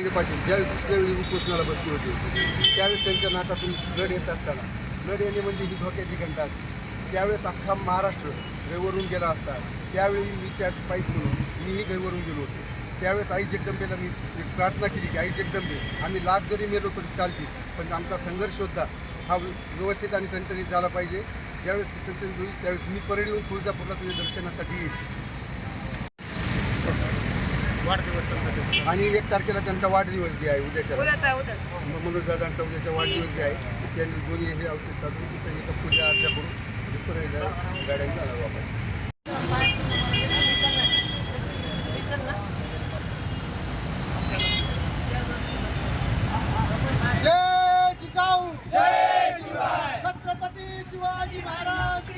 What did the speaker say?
उपोषणाला बसली होती त्यावेळेस त्यांच्या नाकातून ब्लड येत असताना ब्लड येणे म्हणजे ही धोक्याची घंटा असते. त्यावेळेस अख्खा महाराष्ट्र गैवरून गेला असता. त्यावेळी मी त्या पाईप म्हणून मीही गैवरून गेलो होतो. त्यावेळेस आई जगदंबेला मी एक प्रार्थना केली की आई जगदंबे आम्ही लाभ जरी मेलो तरी चालतील पण आमचा संघर्ष होता हा व्यवस्थित आणि तंत्रणी झाला पाहिजे. ज्यावेळेस तंत्रणी होईल त्यावेळेस मी परळी येऊन तुळजापूरला तुझ्या दर्शनासाठी येईल आणि एक तारखेला त्यांचा वाढदिवस बी आहे उद्याच्या उद्याच मनोज दादांचा उद्याचा वाढदिवस बी आहे. त्यांनी दोन्ही हे औषध साधून तिथे एक पूजा अर्चा करून परत गाड्यांनी आला वापस. जय जिजाऊ. जय शिवाय. छत्रपती शिवाजी महाराज